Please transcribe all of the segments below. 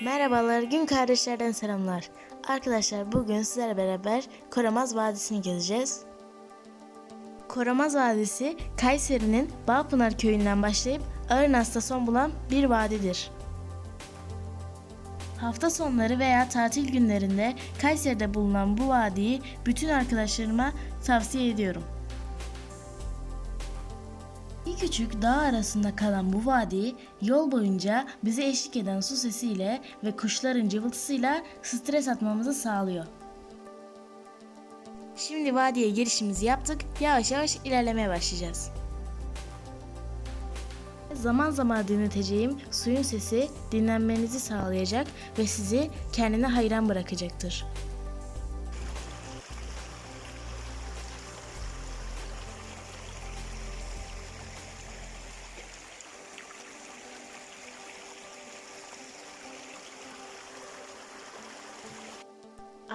Merhabalar, gün kardeşlerden selamlar. Arkadaşlar bugün sizlerle beraber Koramaz Vadisi'ni gezeceğiz. Koramaz Vadisi, Kayseri'nin Bağpınar köyünden başlayıp Ağırnas'ta son bulan bir vadidir. Hafta sonları veya tatil günlerinde Kayseri'de bulunan bu vadiyi bütün arkadaşlarıma tavsiye ediyorum. Küçük dağ arasında kalan bu vadi yol boyunca bize eşlik eden su sesiyle ve kuşların cıvıltısıyla stres atmamızı sağlıyor. Şimdi vadiye girişimizi yaptık. Yavaş yavaş ilerlemeye başlayacağız. Zaman zaman dinleteceğim suyun sesi dinlenmenizi sağlayacak ve sizi kendine hayran bırakacaktır.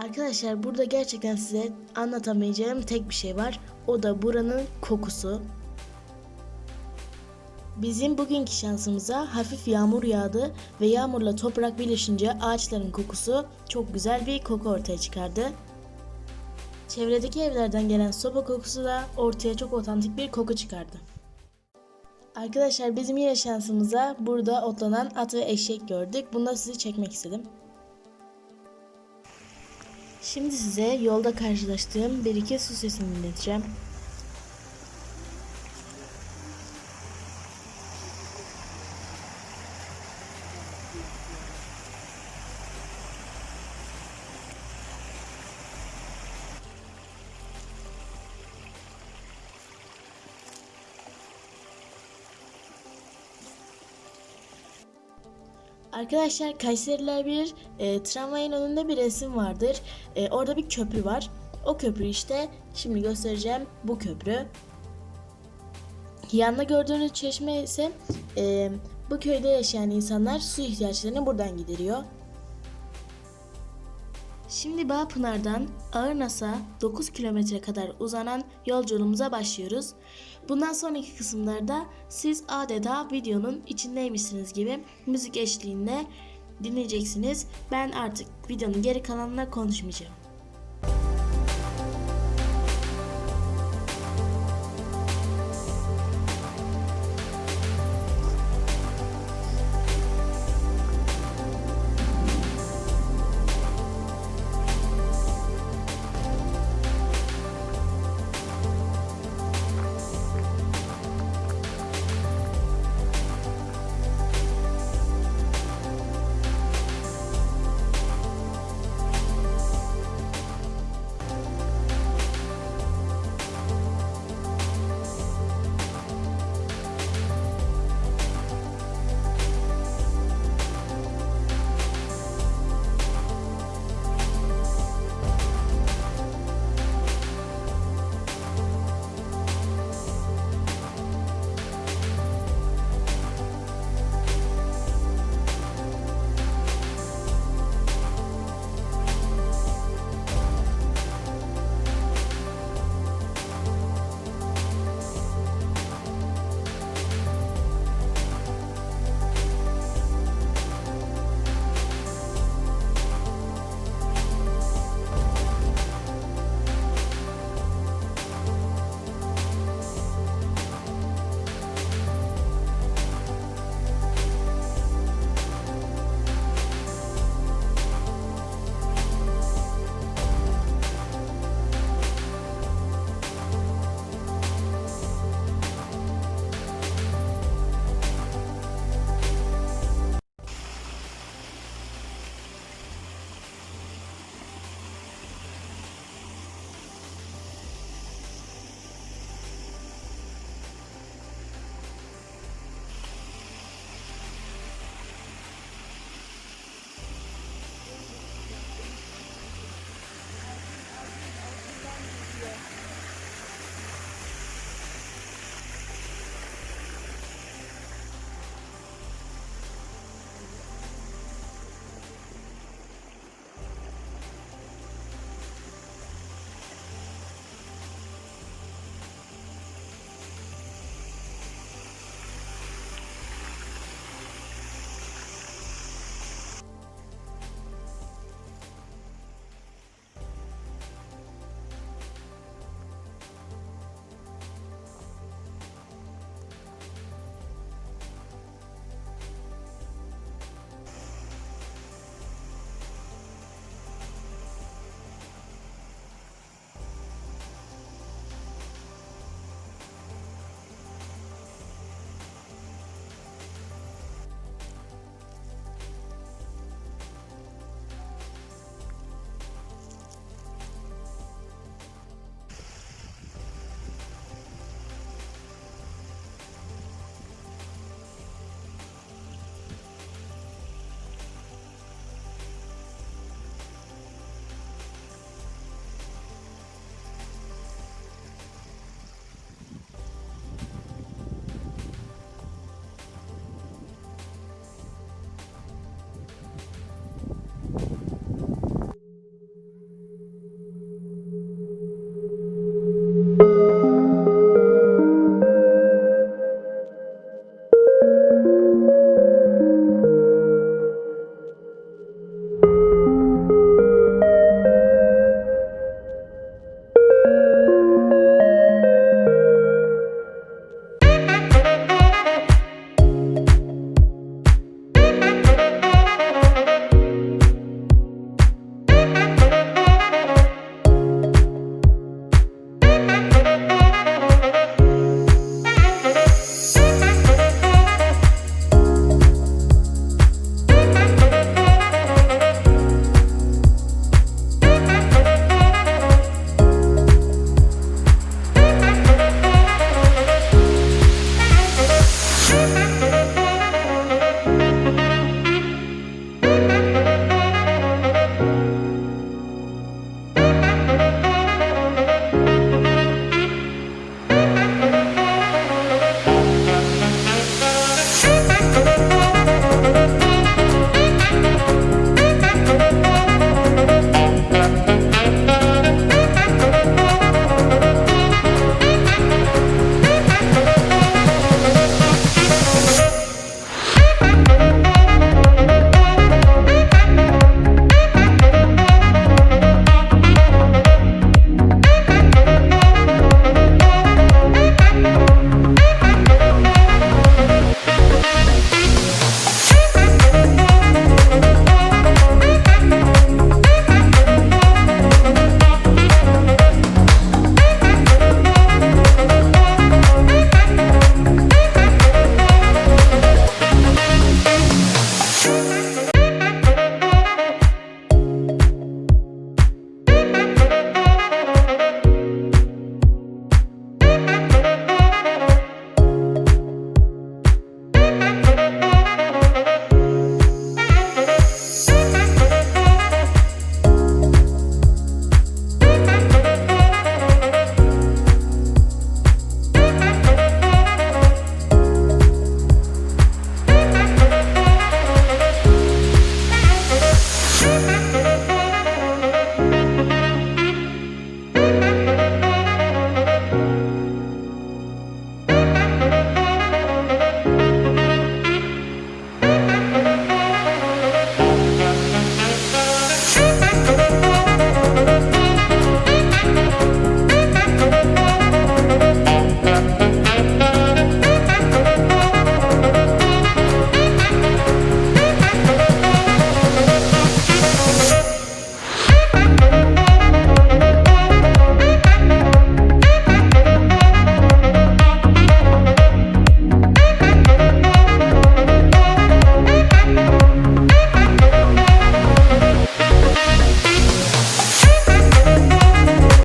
Arkadaşlar burada gerçekten size anlatamayacağım tek bir şey var. O da buranın kokusu. Bizim bugünkü şansımıza hafif yağmur yağdı ve yağmurla toprak birleşince ağaçların kokusu çok güzel bir koku ortaya çıkardı. Çevredeki evlerden gelen soba kokusu da ortaya çok otantik bir koku çıkardı. Arkadaşlar bizim yine şansımıza burada otlanan at ve eşek gördük. Bunu da sizi çekmek istedim. Şimdi size yolda karşılaştığım bir iki su sesini dinleteceğim. Arkadaşlar Kayseriler bir e, tramvayın önünde bir resim vardır. E, orada bir köprü var. O köprü işte şimdi göstereceğim bu köprü. Yanında gördüğünüz çeşme ise e, bu köyde yaşayan insanlar su ihtiyaçlarını buradan gideriyor. Şimdi Bağpınar'dan Ağırnas'a 9 kilometre kadar uzanan yolculuğumuza başlıyoruz. Bundan sonraki kısımlarda siz adeta videonun içindeymişsiniz gibi müzik eşliğinde dinleyeceksiniz. Ben artık videonun geri kalanına konuşmayacağım.